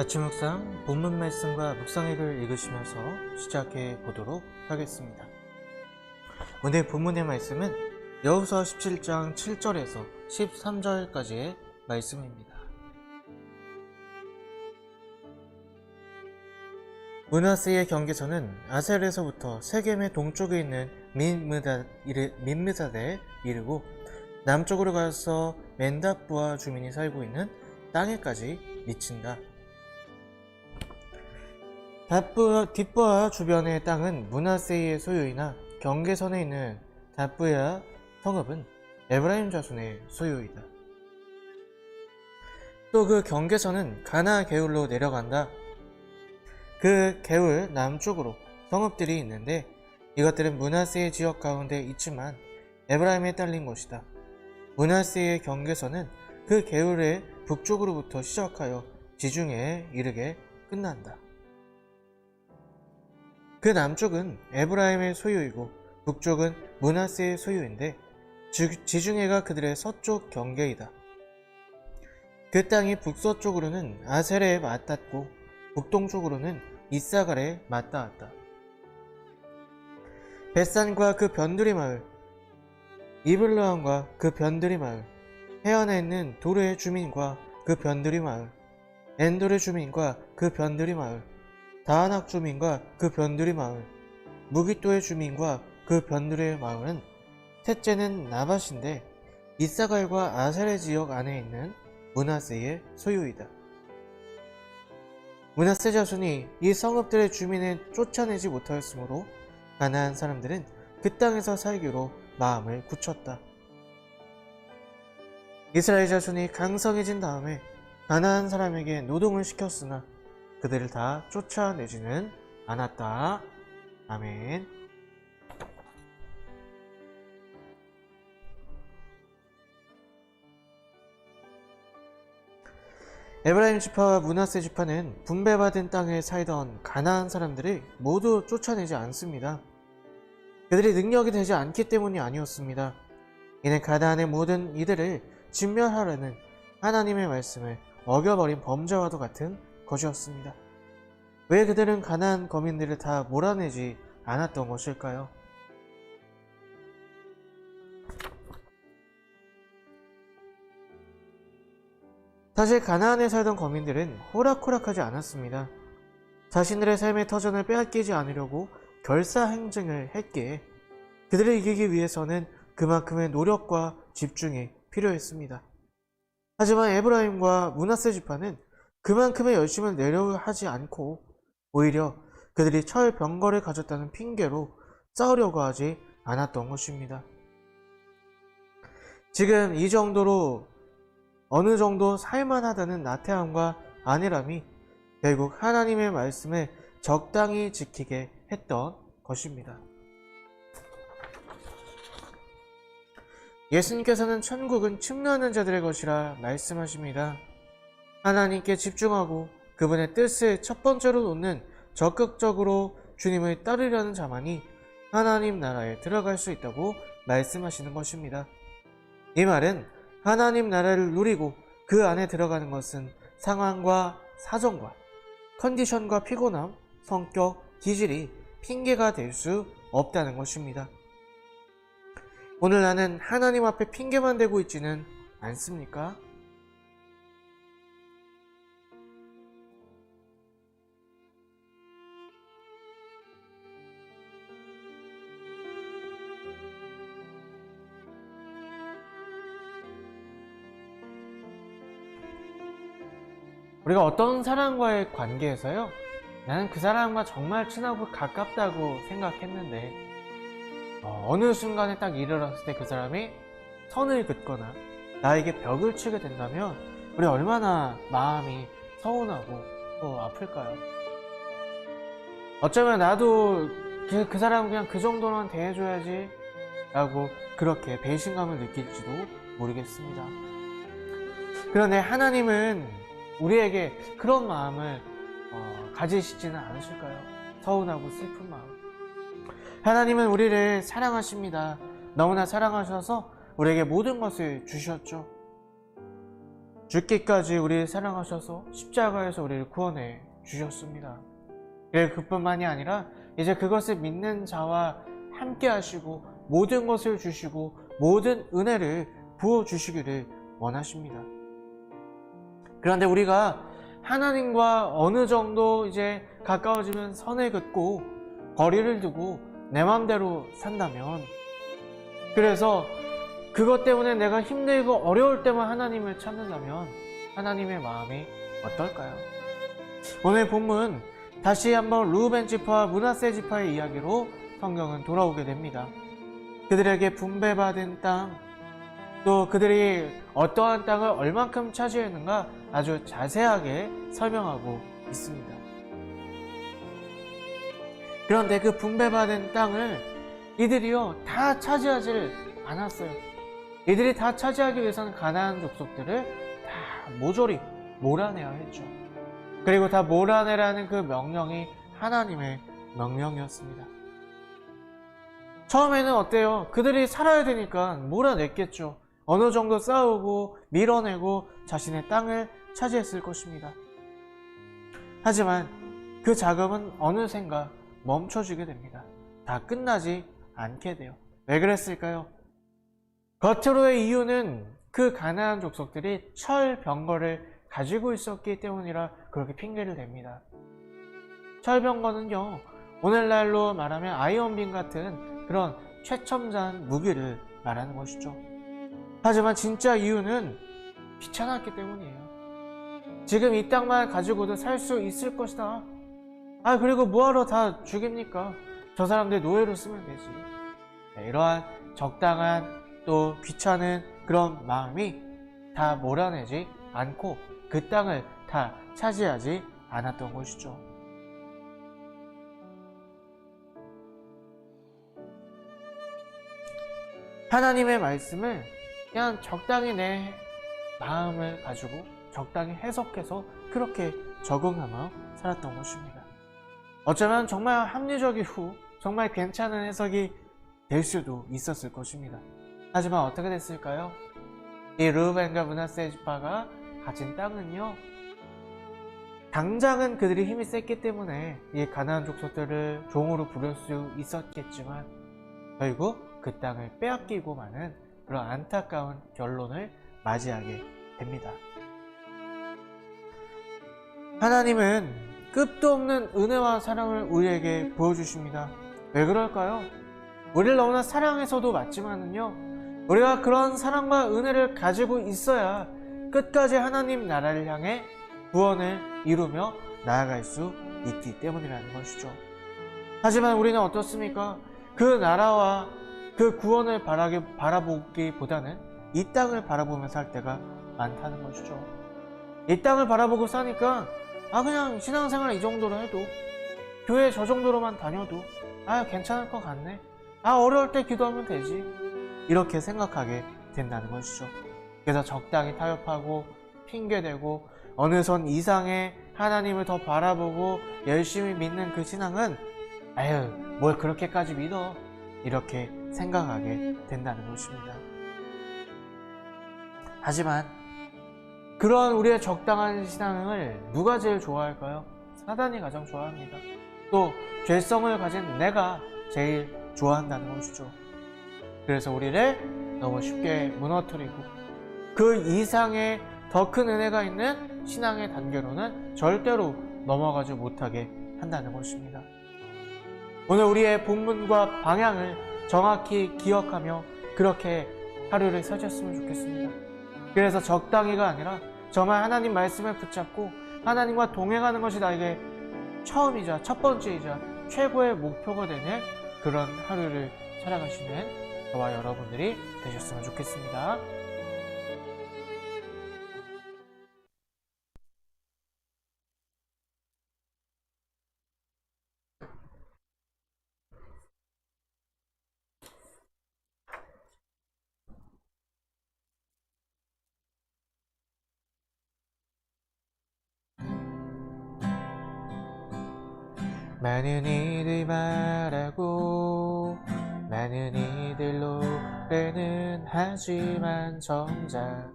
아침 묵상 본문 말씀과 묵상액을 읽으시면서 시작해 보도록 하겠습니다. 오늘 본문의 말씀은 여호수아 17장 7절에서 13절까지의 말씀입니다. 문하스의 경계선은 아셀에서부터 세겜의 동쪽에 있는 민므사대에 이르고 남쪽으로 가서 멘다부아 주민이 살고 있는 땅에까지 미친다. 뒷부아 주변의 땅은 문하세이의 소유이나 경계선에 있는 다뿌야 성읍은 에브라임 자손의 소유이다. 또 그 경계선은 가나 개울로 내려간다. 그 개울 남쪽으로 성읍들이 있는데 이것들은 문하세의 지역 가운데 있지만 에브라임에 딸린 곳이다. 문하세의 경계선은 그 개울의 북쪽으로부터 시작하여 지중해에 이르게 끝난다. 그 남쪽은 에브라임의 소유이고 북쪽은 문하세의 소유인데 지- 지중해가 그들의 서쪽 경계이다. 그 땅이 북서쪽으로는 아셀에 맞닿고 북동쪽으로는 이사갈에 맞닿았다. 벳산과 그 변두리 마을, 이블르함과 그 변두리 마을, 해안에 있는 도르의 주민과 그 변두리 마을, 엔돌의 주민과 그 변두리 마을, 다하낙 주민과 그 변두리 마을, 무기토의 주민과 그 변두리 마을은 셋째는 나밭인데 이사갈과 아셀의 지역 안에 있는 문하세의 소유이다. 문하세 자손이 이 성읍들의 주민을 쫓아내지 못하였으므로 가나안 사람들은 그 땅에서 살기로 마음을 굳혔다. 이스라엘 자손이 강성해진 다음에 가나안 사람에게 노동을 시켰으나 그들을 다 쫓아내지는 않았다. 아멘. 에브라임 지파와 문하세 지파는 분배받은 땅에 살던 가나안 사람들을 모두 쫓아내지 않습니다. 그들이 능력이 되지 않기 때문이 아니었습니다. 이는 가나안의 모든 이들을 진멸하려는 하나님의 말씀을 어겨버린 범죄와도 같은 것이었습니다. 왜 그들은 가나안 거민들을 다 몰아내지 않았던 것일까요? 사실 가나안에 살던 거민들은 호락호락하지 않았습니다. 자신들의 삶의 터전을 빼앗기지 않으려고 결사 행정을 했기에 그들을 이기기 위해서는 그만큼의 노력과 집중이 필요했습니다. 하지만 에브라임과 문하세 지파는 그만큼의 열심을 내려 하지 않고 오히려 그들이 철병거를 가졌다는 핑계로 싸우려고 하지 않았던 것입니다. 지금 이 정도로 어느 정도 살만하다는 나태함과 안일함이 결국 하나님의 말씀을 적당히 지키게 했던 것입니다. 예수님께서는 천국은 침노하는 자들의 것이라 말씀하십니다. 하나님께 집중하고 그분의 뜻을 첫 번째로 놓는 적극적으로 주님을 따르려는 자만이 하나님 나라에 들어갈 수 있다고 말씀하시는 것입니다. 이 말은 하나님 나라를 누리고 그 안에 들어가는 것은 상황과 사정과 컨디션과 피곤함, 성격, 기질이 핑계가 될 수 없다는 것입니다. 오늘 나는 하나님 앞에 핑계만 대고 있지는 않습니까? 우리가 어떤 사람과의 관계에서요, 나는 그 사람과 정말 친하고 가깝다고 생각했는데, 어, 느 순간에 딱 일어났을 때 그 사람이 선을 긋거나 나에게 벽을 치게 된다면, 우리 얼마나 마음이 서운하고 또 아플까요? 어쩌면 나도 그, 그 사람 그냥 그 정도만 대해줘야지 라고 그렇게 배신감을 느낄지도 모르겠습니다. 그런데 하나님은 우리에게 그런 마음을 어, 가지시지는 않으실까요? 서운하고 슬픈 마음. 하나님은 우리를 사랑하십니다. 너무나 사랑하셔서 우리에게 모든 것을 주셨죠. 죽기까지 우리를 사랑하셔서 십자가에서 우리를 구원해 주셨습니다. 그래 그뿐만이 아니라 이제 그것을 믿는 자와 함께 하시고 모든 것을 주시고 모든 은혜를 부어 주시기를 원하십니다. 그런데 우리가 하나님과 어느 정도 이제 가까워지면 선을 긋고 거리를 두고 내 마음대로 산다면 그래서 그것 때문에 내가 힘들고 어려울 때만 하나님을 찾는다면 하나님의 마음이 어떨까요? 오늘 본문 다시 한번 루벤 지파와 문하세 지파의 이야기로 성경은 돌아오게 됩니다. 그들에게 분배받은 땅, 또 그들이 어떠한 땅을 얼만큼 차지했는가 아주 자세하게 설명하고 있습니다. 그런데 그 분배받은 땅을 이들이요 다 차지하지를 않았어요. 이들이 다 차지하기 위해서는 가나안 족속들을 다 모조리 몰아내야 했죠. 그리고 다 몰아내라는 그 명령이 하나님의 명령이었습니다. 처음에는 어때요? 그들이 살아야 되니까 몰아냈겠죠. 어느 정도 싸우고 밀어내고 자신의 땅을 차지했을 것입니다. 하지만 그 작업은 어느샌가 멈춰지게 됩니다. 다 끝나지 않게 돼요. 왜 그랬을까요? 겉으로의 이유는 그 가나안 족속들이 철병거를 가지고 있었기 때문이라 그렇게 핑계를 댑니다. 철병거는요, 오늘날로 말하면 아이언빔 같은 그런 최첨단 무기를 말하는 것이죠. 하지만 진짜 이유는 귀찮았기 때문이에요. 지금 이 땅만 가지고도 살 수 있을 것이다. 아, 그리고 뭐하러 다 죽입니까? 저 사람들 노예로 쓰면 되지. 네, 이러한 적당한 또 귀찮은 그런 마음이 다 몰아내지 않고 그 땅을 다 차지하지 않았던 것이죠. 하나님의 말씀을 그냥 적당히 내 마음을 가지고 적당히 해석해서 그렇게 적응하며 살았던 것입니다. 어쩌면 정말 합리적이고 정말 괜찮은 해석이 될 수도 있었을 것입니다. 하지만 어떻게 됐을까요? 이 르벤과 문하세 지파가 가진 땅은요. 당장은 그들이 힘이 셌기 때문에 이 가나안 족속들을 종으로 부를 수 있었겠지만 결국 그 땅을 빼앗기고 마는 그런 안타까운 결론을 맞이하게 됩니다. 하나님은 끝도 없는 은혜와 사랑을 우리에게 보여주십니다. 왜 그럴까요? 우리를 너무나 사랑해서도 맞지만은요, 우리가 그런 사랑과 은혜를 가지고 있어야 끝까지 하나님 나라를 향해 구원을 이루며 나아갈 수 있기 때문이라는 것이죠. 하지만 우리는 어떻습니까? 그 나라와 그 구원을 바라기, 바라보기보다는 이 땅을 바라보며 살 때가 많다는 것이죠. 이 땅을 바라보고 사니까 아 그냥 신앙생활 이 정도로 해도 교회 저 정도로만 다녀도 아 괜찮을 것 같네. 아 어려울 때 기도하면 되지. 이렇게 생각하게 된다는 것이죠. 그래서 적당히 타협하고 핑계대고 어느 선 이상의 하나님을 더 바라보고 열심히 믿는 그 신앙은 아유 뭘 그렇게까지 믿어 이렇게 생각하게 된다는 것입니다. 하지만 그런 우리의 적당한 신앙을 누가 제일 좋아할까요? 사단이 가장 좋아합니다. 또 죄성을 가진 내가 제일 좋아한다는 것이죠. 그래서 우리를 너무 쉽게 무너뜨리고 그 이상의 더 큰 은혜가 있는 신앙의 단계로는 절대로 넘어가지 못하게 한다는 것입니다. 오늘 우리의 본문과 방향을 정확히 기억하며 그렇게 하루를 사셨으면 좋겠습니다. 그래서 적당히가 아니라 정말 하나님 말씀을 붙잡고 하나님과 동행하는 것이 나에게 처음이자 첫 번째이자 최고의 목표가 되는 그런 하루를 살아가시는 저와 여러분들이 되셨으면 좋겠습니다. 많은 이들 말하고 많은 이들 노래는 하지만 정작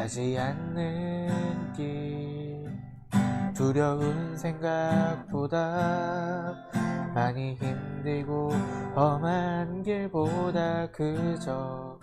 하지 않는 길. 두려운 생각보다 많이 힘들고 험한 길보다 그저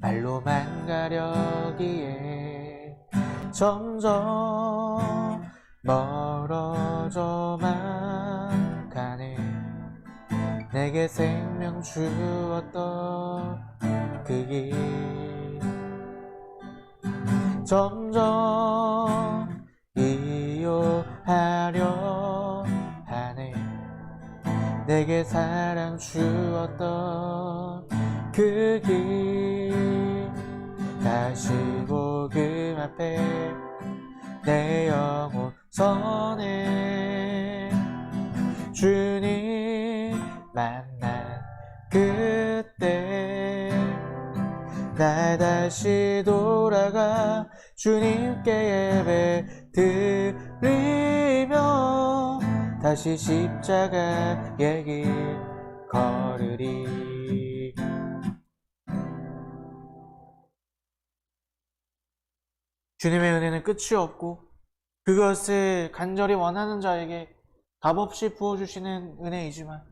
말로만 가려기에 점점 멀어져만 가네. 내게 생명 주었던 그 길. 점점 이용하려 하네. 내게 사랑 주었던 그 길. 다시 복음 앞에 내 영혼 선해. 주님 만난 그때 날 다시 돌아가 주님께 예배 드리며 다시 십자가의 길 걸으리. 주님의 은혜는 끝이 없고 그것을 간절히 원하는 자에게 값없이 부어주시는 은혜이지만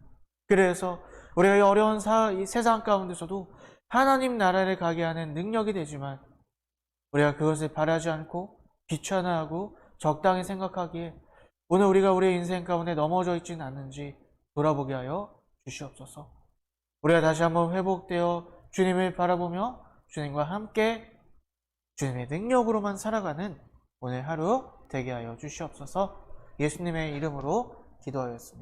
그래서 우리가 이 어려운 사, 이 세상 가운데서도 하나님 나라를 가게 하는 능력이 되지만 우리가 그것을 바라지 않고 귀찮아하고 적당히 생각하기에 오늘 우리가 우리의 인생 가운데 넘어져 있지는 않는지 돌아보게 하여 주시옵소서. 우리가 다시 한번 회복되어 주님을 바라보며 주님과 함께 주님의 능력으로만 살아가는 오늘 하루 되게 하여 주시옵소서. 예수님의 이름으로 기도하였습니다.